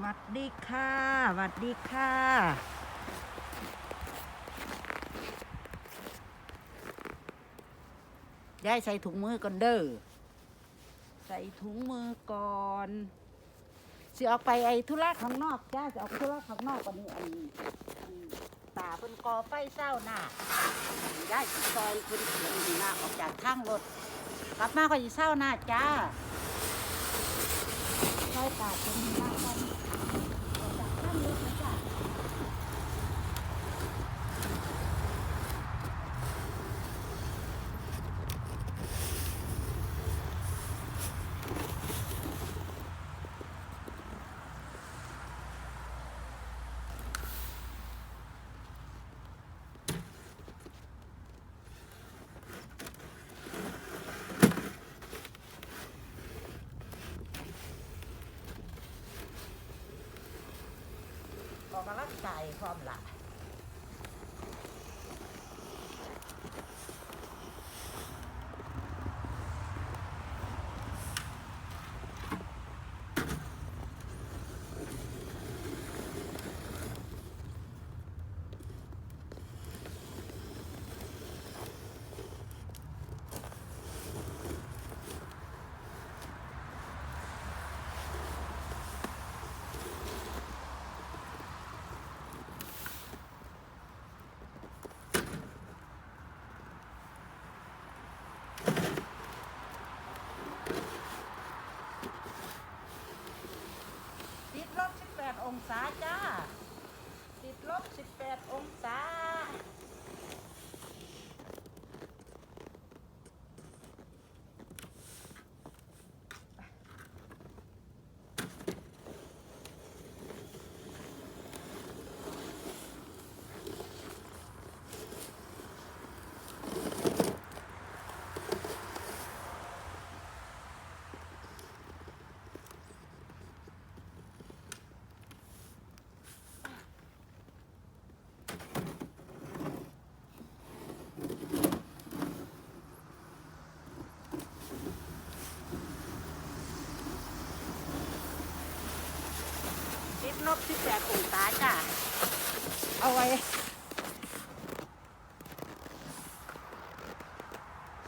หวัดดีค่ะหวัดดีค่ะ ยายใส่ถุงมือก่อนเด้อ ใส่ถุงมือก่อนสิออกไปไอ้ธุระข้างนอกจ้าสิออกธุระข้างนอกวันนี้อันอันตาเพิ่นกอไฟเศร้าหน้ายายสิซอยเพิ่นเขียนหน้าออกจากทางรถ กลับมาก็สิเศร้าหน้าจ้าซอยตาเพิ่นหน้ากันออกจากทางรถนะจ้า อ อกกำลังกายพร้อมละติดลบ 18องศาจ้า ติดลบ 18 องศา ติด ลบ18องศาจ้ะ เอาไว้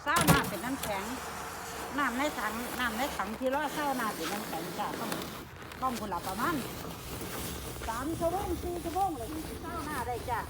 เศร้าน้าเป็นน้ำแข็ง น้ำในถัง น้ำในถังที่ร้อเศร้าน้าเป็นน้ำแข็งจ้ะต้องต้องคนละประมาณสามชั่วโมงสี่ชั่วโมงเลยเศร้าหน้าได้จ้ะ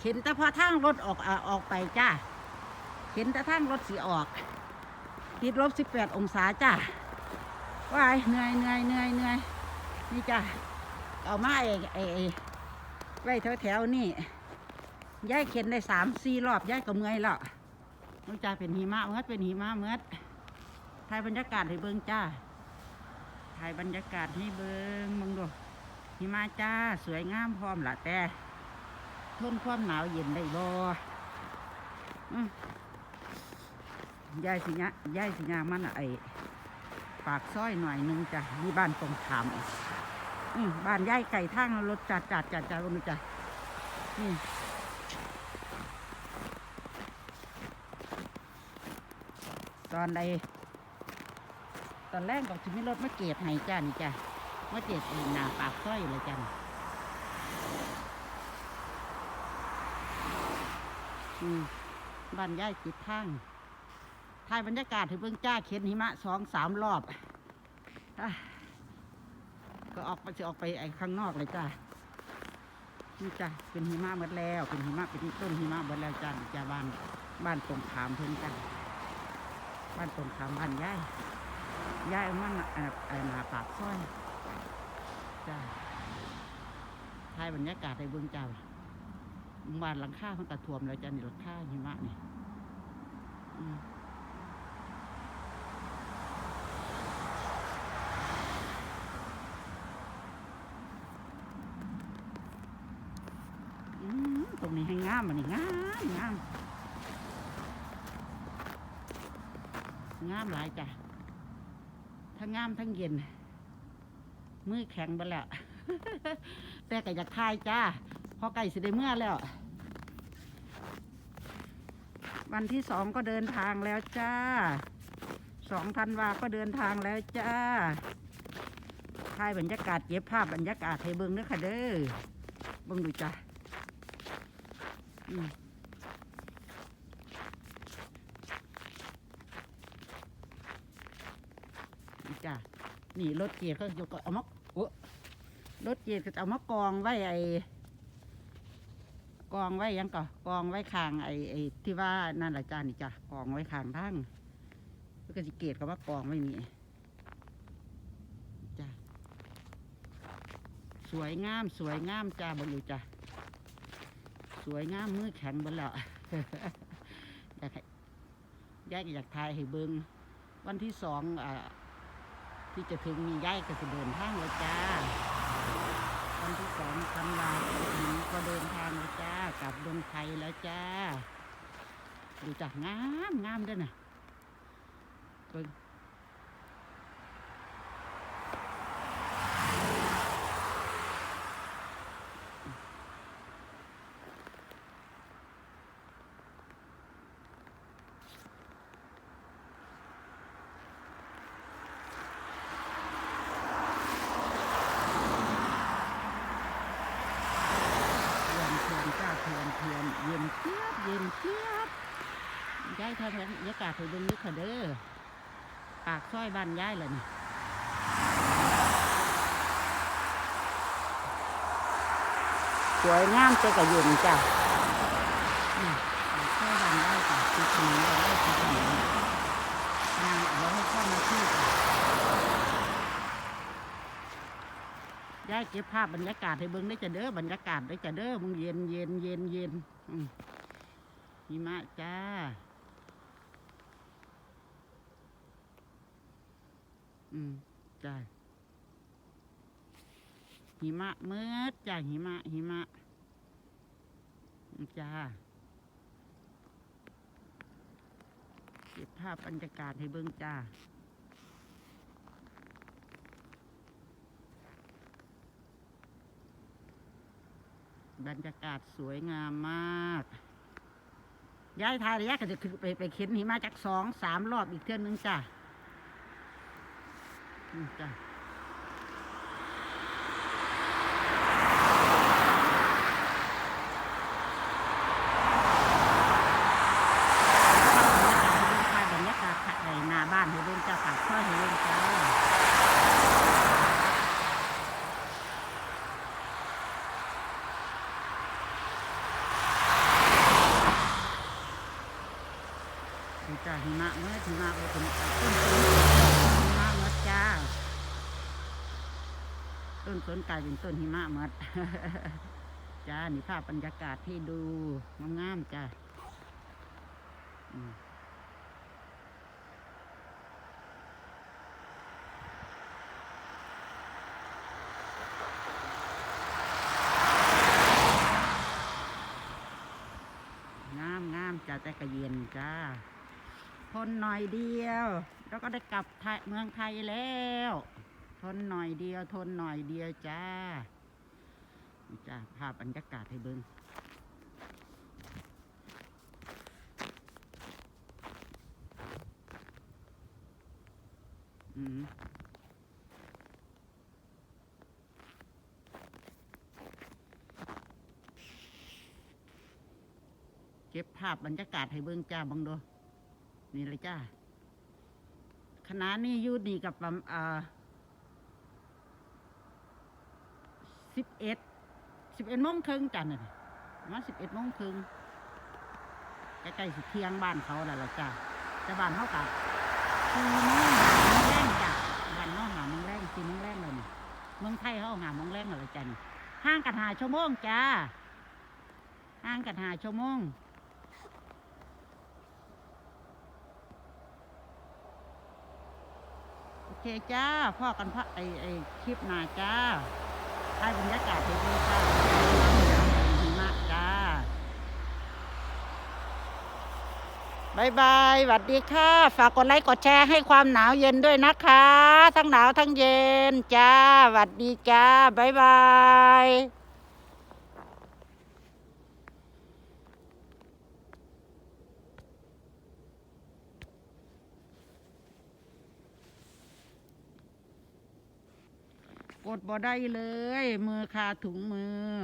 เข็นแต่พอทางรถออกอ่าออกไปจ้าเข็นแต่ทางรถสีออกติดลบสิบแปดองศาจ้าว้ายเหนื่อยเหนื่อยเหนื่อยเหนื่อยนี่จ้าเอามาไอ้ไอ้ไอ้ไว้แถวแถวๆนี่ย้ายเข็นได้สามสี่รอบย้ายก็เมื่อยแล้วมันจ้าเป็นหิมะเมื่อเป็นหิมะเมื่อถ่ายบรรยากาศให้เบิ่งจ้าถ่ายบรรยากาศให้เบิ่งมึงดูหิมะจ้า สวยงามพร้อมละแต่ ทนความหนาวเย็นได้บ่อืมยายสิญะยายสิญามันน่ะไอปากซอยหน่อยนึงจ้ะนี่บ้านตรงขามอืมบ้านยายไก่ทางรถจัดจัดจัดจัดนี่จ้ะนี่ตอนใดตอนแรกก็จะมีรถมาเก็บให้จ้านี่จ้ะมาเก็บหน้าปากซอยเลยจ้ะ อืม บ้านย่ายติดทางถ่ายบรรยากาศถึงเบื้องจ้าเข็นหิมะสองสามรอบอก็ออกไปจะออกไปไอ้ข้างนอกเลยจ้านี่จ้าเป็นหิมะหมดแล้ว เป็นหิมะเป็นต้นหิมะหมดแล้วจ้าจ้าบ้านบ้านตรงขามเพิ่นจ้าบ้านตรงขามบ้านย่ายย่ายมันเอ่อเอ่อหนาปากซอยจ้าถ่ายบรรยากาศในเบื้องจ้า บ้านหลังคามันกระท่วมแล้วจ้ะนี่หลังคาหิมะนี่ตรงนี้ให้งามมันนี่งามงามงามหลายจ้ะทั้งงามทั้งเย็น มือแข็งไปแล้ว แต่ก็อยากทายจ้า พอไก่สิได้เมื่อแล้ว วันที่สองก็เดินทางแล้วจ้าสองธันวาก็เดินทางแล้วจ้าถ่ายบรรยากาศเก็บภาพบรรยากาศให้เบิ้งเด้อค่ะเด้อเบิ้งดูจ้าอืมจ้านี่รถเกียร์เขาจะเอามาโอ้รถเกียร์ก็เอามากองไว้ไอ กองไว้ยังก่อกองไว้ข้างไอ้ไอ้ที่ว่านั่นแหละจ้านี่จ้ะกองไว้ข้างทางแล้วก็สิเกตกับว่ากองไม่มีจ้ะสวยงามสวยงามจ้าบนอยู่จ้ะสวยงามมือแข็งบนแล้วอยากให้ยายก็อยากทายให้เบิงวันที่สองอที่จะถึงมียายก็จะเดินทางแล้วจ้า วันที่สองธันวาคมนี้ก็เดินทางแล้วจ้ากลับดงไทยแล้วจ้า ดูจากงามงามด้วยนะเบิ่งเทียนเทียนจ้าเทียนเทียนเย็นเจี๊ยบเย็นเจี๊ยบ ย้ายทางบรรยากาศให้เบิ่งนึกค่ะเด้อปากซอยบ้านย้ายเลยนี่สวยงามเจ้ากระยุนจ้ะนี่ปากซอยบ้านย้ายจ้ะติดถนนเราได้ติดถนนนางเอาให้ข้ามาที่จ้ะยายเก็บภาพบรรยากาศให้เบิ่งได้จะเด้อบรรยากาศได้จะเด้อมึงเย็นเย็นเย็นเย็นอืมหิมะจ้า อืมจ้าหิมะเมื่อจ้าหิมะ หิมะจ้าเก็บภาพบรรยากาศให้เบิ่งจ้าบรรยากาศสวยงามมาก ย้ายทายระยะก็จะไปไปเข็นหิมะจากสองสามรอบอีกเทื่อนึงจ้ะอืม จ้ะบรรยากาศไอ้หน้าบ้านให้เบิ่งจ้าปากซอยให้เบิ่งจ้าจ้าหิมะเมื่อหิมะก็เป็นต้นสนหิมะเมื่อจ้า ต้ นสนกลายเป็นต้นหิมะเมื่อจ้า นี่ภาพบรรยากาศที่ดูงามๆจ้างามงามจ้าแต่กระเย็นจ้าทนหน่อยเดียว แล้วก็ได้กลับไทยเมืองไทยแล้ว ทนหน่อยเดียว ทนหน่อยเดียวจ้าจ้าภาพบรรยากาศให้เบิงอืมเก็บภาพบรรยากาศให้เบิงจ้าบังดูนี่เลยจ้าคณะนี้ยูดีกับอ่า สิบเอ็ดสิบเอ็ดโมงครึ่งจ้ะเนี่ยมาสิบเอ็ดโมงครึ่งใกล้ๆสิเที่ยงบ้านเขาแล้วล่ะจ้าแต่บ้านเขากับสี่โมงหาโมงแรงจ้ะบ้านเขาหาโมงแรงสี่โมงแรงเลยนี่เมืองไทยเขาหาโมงแรงเลยจ้ะนี่ห่างกันหาชั่วโมงจ้าห่างกันหาชั่วโมงโอเคจ้าพ่อกันพ่อไอไอคลิปหน้าจ้า ให้บรรยากาศดีๆจ้าหิมะจ้าบายบายสวัสดีค่ะ ฝากกดไลค์กดแชร์ให้ความหนาวเย็นด้วยนะคะ ทั้งหนาวทั้งเย็น จ้าสวัสดีจ้าบายบาย ดบ่ได้เลย มือคาถุงมือ